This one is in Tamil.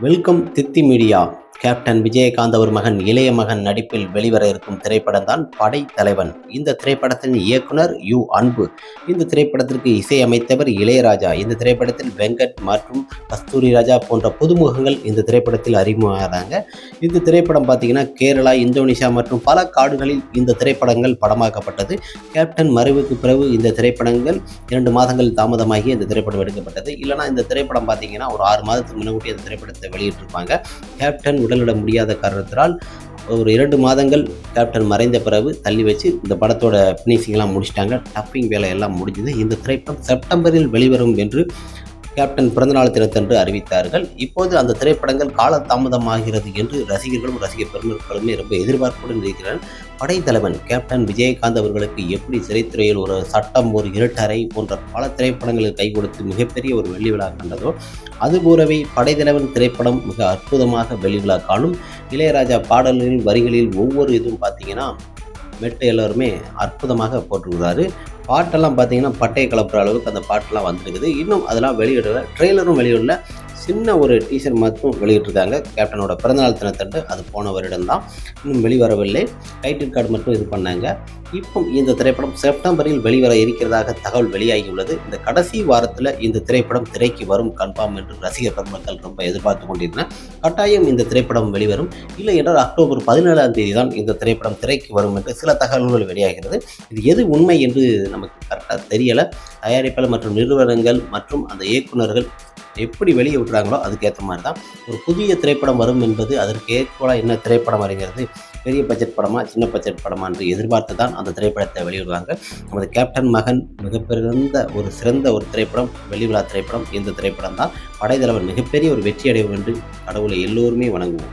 Welcome Thithi media. Captain Vijayakanth அவர் மகன் இளைய மகன் நடிப்பில் வெளிவர இருக்கும் திரைப்படம் தான் படை தலைவன் இந்த திரைப்படத்தின் இயக்குனர் யு. அன்பு. இந்த திரைப்படத்திற்கு இசையமைத்தவர் இளையராஜா. இந்த திரைப்படத்தில் வெங்கட் மற்றும் கஸ்தூரி ராஜா போன்ற புதுமுகங்கள் இந்த திரைப்படத்தில் அறிமுகமாகிறாங்க இந்த திரைப்படம் பார்த்தீங்கன்னா கேரளா இந்தோனேஷியா மற்றும் பல காடுகளில் இந்த திரைப்படங்கள் படமாக்கப்பட்டது. கேப்டன் மறைவுக்கு பிறகு இந்த திரைப்படங்கள் இரண்டு மாதங்கள் தாமதமாகி இந்த திரைப்படம் எடுக்கப்பட்டது. இல்லைனா இந்த திரைப்படம் பார்த்தீங்கன்னா ஒரு ஆறு மாதத்துக்கு முன்னாடி இந்த திரைப்படத்தை வெளியிட்டிருப்பாங்க. கேப்டன் உடலிட முடியாத காரணத்தினால் ஒரு இரண்டு மாதங்கள் கேப்டன் மறைந்த பிறகு தள்ளி வச்சு இந்த படத்தோட ஃபினிஷிங்லாம் முடிச்சிட்டாங்க. டப்பிங் வேலை எல்லாம் முடிஞ்சது. இந்த திரைப்படம் செப்டம்பரில் வெளிவரும் என்று கேப்டன் பிறந்தநாள் தினத்தன்று அறிவித்தார்கள். இப்போது அந்த திரைப்படங்கள் காலதாமதமாகிறது என்று ரசிகர்களும் ரசிகர் பெருமக்களுமே ரொம்ப எதிர்பார்ப்புடன் இருக்கிறார்கள். படைத்தலைவன் கேப்டன் விஜயகாந்த் அவர்களுக்கு எப்படி சிறைத்துறையில் ஒரு சட்டம் ஒரு இருட்டறை போன்ற பல திரைப்படங்களில் கை கொடுத்து மிகப்பெரிய ஒரு வெள்ளி விழா கண்டதோ அதுபோலவே படைத்தலைவன் திரைப்படம் மிக அற்புதமாக வெள்ளி விழா காணும். இளையராஜா பாடல்களில் வரிகளில் ஒவ்வொரு இதுவும் பார்த்தீங்கன்னா மெட்டு எல்லோருமே அற்புதமாக போட்டிருக்கிறாரு பாட்டெல்லாம் பார்த்தீங்கன்னா பட்டையை கலப்புற அளவுக்கு அந்த பாட்டெல்லாம் வந்துருக்குது. இன்னும் அதெல்லாம் வெளியிடல. ட்ரெய்லரும் வெளியிடல. சின்ன ஒரு டீசர் மட்டும் வெளியிட்டிருக்காங்க. கேப்டனோட பிறந்தநாள் தினத்தன்று அது போன வருடம் தான் இன்னும் வெளிவரவில்லை. டைட்டில் கார்டு மட்டும் இது பண்ணாங்க. இப்போ இந்த திரைப்படம் செப்டம்பரில் வெளிவர இருக்கிறதாக தகவல் வெளியாகியுள்ளது. இந்த கடைசி வாரத்தில் இந்த திரைப்படம் திரைக்கு வரும் கன்ஃபார்ம் என்று ரசிகர் பெருமக்கள் ரொம்ப எதிர்பார்த்து கொண்டிருந்தனர். கட்டாயம் இந்த திரைப்படம் வெளிவரும். இல்லை என்றால் அக்டோபர் பதினேழாம் தேதி தான் இந்த திரைப்படம் திரைக்கு வரும் என்று சில தகவல்கள் வெளியாகிறது. இது எது உண்மை என்று நமக்கு கரெக்டாக தெரியலை. தயாரிப்பாளர் மற்றும் நிறுவனங்கள் மற்றும் அந்த இயக்குநர்கள் எப்படி வெளியே விட்டுறாங்களோ அதுக்கேற்ற மாதிரி தான் ஒரு புதிய திரைப்படம் வரும் என்பது அதற்கு ஏற்கோலாக என்ன திரைப்படம் வருகிறது பெரிய பட்ஜெட் படமா சின்ன பட்ஜெட் படமா என்று எதிர்பார்த்து தான் அந்த திரைப்படத்தை வெளியிடுவாங்க நமது கேப்டன் மகன் மிகப்பிறந்த ஒரு சிறந்த ஒரு திரைப்படம் வெளிவிழா திரைப்படம். இந்த திரைப்படம் தான் படைத்தலைவர் மிகப்பெரிய ஒரு வெற்றி அடையும் என்று கடவுளை எல்லோருமே வணங்குவோம்.